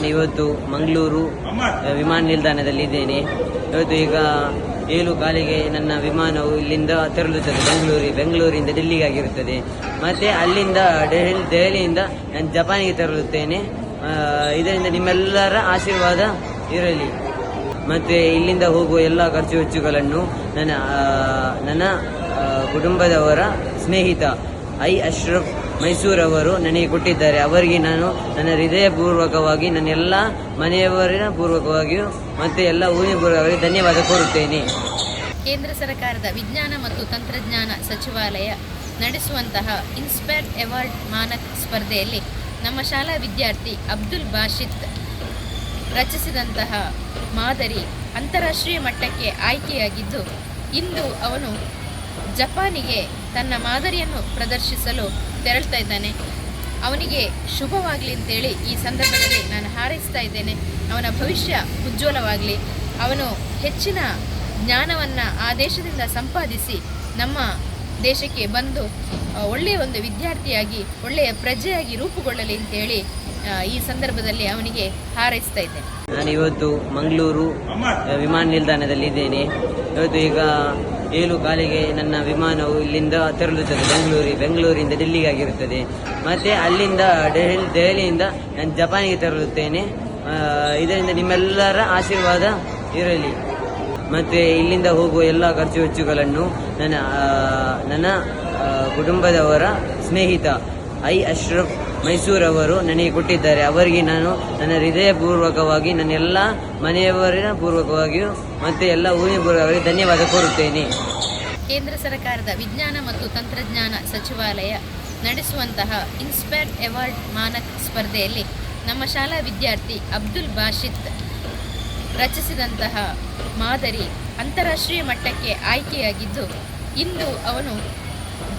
ನಾನು ಇವತ್ತು ಮಂಗಳೂರು ವಿಮಾನ ನಿಲ್ದಾಣದಲ್ಲಿ ಇದ್ದೇನೆ. ಇವತ್ತು ಈಗ ಏಳು ಕಾಲಿಗೆ ನನ್ನ ವಿಮಾನವು ಇಲ್ಲಿಂದ ತೆರಳುತ್ತದೆ. ಬೆಂಗಳೂರಿ, ಬೆಂಗಳೂರಿಂದ ಡೆಲ್ಲಿಗೆ ಆಗಿರುತ್ತದೆ ಮತ್ತೆ ಅಲ್ಲಿಂದ ಡೆಹಲಿ ದೆಹಲಿಯಿಂದ ನಾನು ಜಪಾನಿಗೆ ತೆರಳುತ್ತೇನೆ. ಇದರಿಂದ ನಿಮ್ಮೆಲ್ಲರ ಆಶೀರ್ವಾದ ಇರಲಿ. ಮತ್ತೆ ಇಲ್ಲಿಂದ ಹೋಗುವ ಎಲ್ಲ ಖರ್ಚು ವೆಚ್ಚುಗಳನ್ನು ನನ್ನ ನನ್ನ ಕುಟುಂಬದವರ ಸ್ನೇಹಿತ ಐ ಅಶ್ರಫ್ ಮೈಸೂರವರು ನನಗೆ ಕೊಟ್ಟಿದ್ದಾರೆ. ಅವರಿಗೆ ನಾನು ನನ್ನ ಹೃದಯಪೂರ್ವಕವಾಗಿ, ನನ್ನ ಎಲ್ಲ ಮನೆಯವರಿನ ಪೂರ್ವಕವಾಗಿಯೂ ಮತ್ತು ಎಲ್ಲ ಊರಿನ ಪೂರ್ವಕವಾಗಿ ಧನ್ಯವಾದ ಕೋರುತ್ತೇನೆ. ಕೇಂದ್ರ ಸರ್ಕಾರದ ವಿಜ್ಞಾನ ಮತ್ತು ತಂತ್ರಜ್ಞಾನ ಸಚಿವಾಲಯ ನಡೆಸುವಂತಹ ಇನ್ಸ್ಪೈರ್ ಅವಾರ್ಡ್ ಮಾನಕ್ ಸ್ಪರ್ಧೆಯಲ್ಲಿ ನಮ್ಮ ಶಾಲಾ ವಿದ್ಯಾರ್ಥಿ ಅಬ್ದುಲ್ ಬಾಷಿತ್ ರಚಿಸಿದಂತಹ ಮಾದರಿ ಅಂತಾರಾಷ್ಟ್ರೀಯ ಮಟ್ಟಕ್ಕೆ ಆಯ್ಕೆಯಾಗಿದ್ದು, ಇಂದು ಅವನು ಜಪಾನಿಗೆ ತನ್ನ ಮಾದರಿಯನ್ನು ಪ್ರದರ್ಶಿಸಲು ತೆರಳ್ತಾ ಇದ್ದಾನೆ. ಅವನಿಗೆ ಶುಭವಾಗಲಿ ಅಂತೇಳಿ ಈ ಸಂದರ್ಭದಲ್ಲಿ ನಾನು ಹಾರೈಸ್ತಾ ಇದ್ದೇನೆ. ಅವನ ಭವಿಷ್ಯ ಉಜ್ವಲವಾಗಲಿ. ಅವನು ಹೆಚ್ಚಿನ ಜ್ಞಾನವನ್ನು ಆ ದೇಶದಿಂದ ಸಂಪಾದಿಸಿ ನಮ್ಮ ದೇಶಕ್ಕೆ ಬಂದು ಒಳ್ಳೆಯ ಒಂದು ವಿದ್ಯಾರ್ಥಿಯಾಗಿ, ಒಳ್ಳೆಯ ಪ್ರಜೆಯಾಗಿ ರೂಪುಗೊಳ್ಳಲಿ ಅಂತೇಳಿ ಈ ಸಂದರ್ಭದಲ್ಲಿ ಅವನಿಗೆ ಹಾರೈಸ್ತಾ ಇದ್ದೆ ನಾನು ಇವತ್ತು ಮಂಗಳೂರು ವಿಮಾನ ನಿಲ್ದಾಣದಲ್ಲಿ ಇದ್ದೇನೆ ಇವತ್ತು ಈಗ ಏಳು ಕಾಲಿಗೆ ನನ್ನ ವಿಮಾನವು ಇಲ್ಲಿಂದ ತೆರಳುತ್ತದೆ. ಬೆಂಗಳೂರಿ ಬೆಂಗಳೂರಿಂದ ಡೆಲ್ಲಿಗೆ ಆಗಿರುತ್ತದೆ ಮತ್ತೆ ಅಲ್ಲಿಂದ ಡೆಹಲಿ ದೆಹಲಿಯಿಂದ ನಾನು ಜಪಾನಿಗೆ ತೆರಳುತ್ತೇನೆ. ಇದರಿಂದ ನಿಮ್ಮೆಲ್ಲರ ಆಶೀರ್ವಾದ ಇರಲಿ. ಮತ್ತೆ ಇಲ್ಲಿಂದ ಹೋಗುವ ಎಲ್ಲ ಖರ್ಚು ವೆಚ್ಚುಗಳನ್ನು ನನ್ನ ನನ್ನ ಕುಟುಂಬದವರ ಸ್ನೇಹಿತ ಐ ಅಶ್ರಫ್ ಮೈಸೂರವರು ನನಗೆ ಕೊಟ್ಟಿದ್ದಾರೆ. ಅವರಿಗೆ ನಾನು ನನ್ನ ಹೃದಯಪೂರ್ವಕವಾಗಿ, ನನ್ನ ಎಲ್ಲ ಮನೆಯವರಿನ ಪೂರ್ವಕವಾಗಿಯೂ ಮತ್ತು ಎಲ್ಲ ಊರಿನ ಪೂರ್ವಕವಾಗಿ ಧನ್ಯವಾದ ಕೋರುತ್ತೇನೆ. ಕೇಂದ್ರ ಸರ್ಕಾರದ ವಿಜ್ಞಾನ ಮತ್ತು ತಂತ್ರಜ್ಞಾನ ಸಚಿವಾಲಯ ನಡೆಸುವಂತಹ ಇನ್ಸ್ಪೈರ್ ಅವಾರ್ಡ್ ಮಾನಕ್ ಸ್ಪರ್ಧೆಯಲ್ಲಿ ನಮ್ಮ ಶಾಲಾ ವಿದ್ಯಾರ್ಥಿ ಅಬ್ದುಲ್ ಬಾಷಿತ್ ರಚಿಸಿದಂತಹ ಮಾದರಿ ಅಂತಾರಾಷ್ಟ್ರೀಯ ಮಟ್ಟಕ್ಕೆ ಆಯ್ಕೆಯಾಗಿದ್ದು, ಇಂದು ಅವನು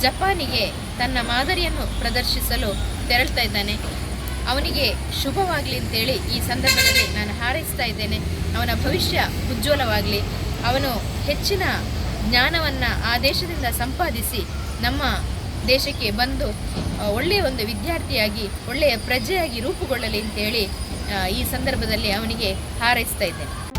ಜಪಾನಿಗೆ ತನ್ನ ಮಾದರಿಯನ್ನು ಪ್ರದರ್ಶಿಸಲು ತೆರಳ್ತಾ ಇದ್ದಾನೆ. ಅವನಿಗೆ ಶುಭವಾಗಲಿ ಅಂತೇಳಿ ಈ ಸಂದರ್ಭದಲ್ಲಿ ನಾನು ಹಾರೈಸ್ತಾ ಇದ್ದೇನೆ. ಅವನ ಭವಿಷ್ಯ ಉಜ್ವಲವಾಗಲಿ. ಅವನು ಹೆಚ್ಚಿನ ಜ್ಞಾನವನ್ನು ಆ ದೇಶದಿಂದ ಸಂಪಾದಿಸಿ ನಮ್ಮ ದೇಶಕ್ಕೆ ಬಂದು ಒಳ್ಳೆಯ ಒಂದು ವಿದ್ಯಾರ್ಥಿಯಾಗಿ, ಒಳ್ಳೆಯ ಪ್ರಜೆಯಾಗಿ ರೂಪುಗೊಳ್ಳಲಿ ಅಂತೇಳಿ ಈ ಸಂದರ್ಭದಲ್ಲಿ ಅವನಿಗೆ ಹಾರೈಸ್ತಾ ಇದ್ದೇನೆ.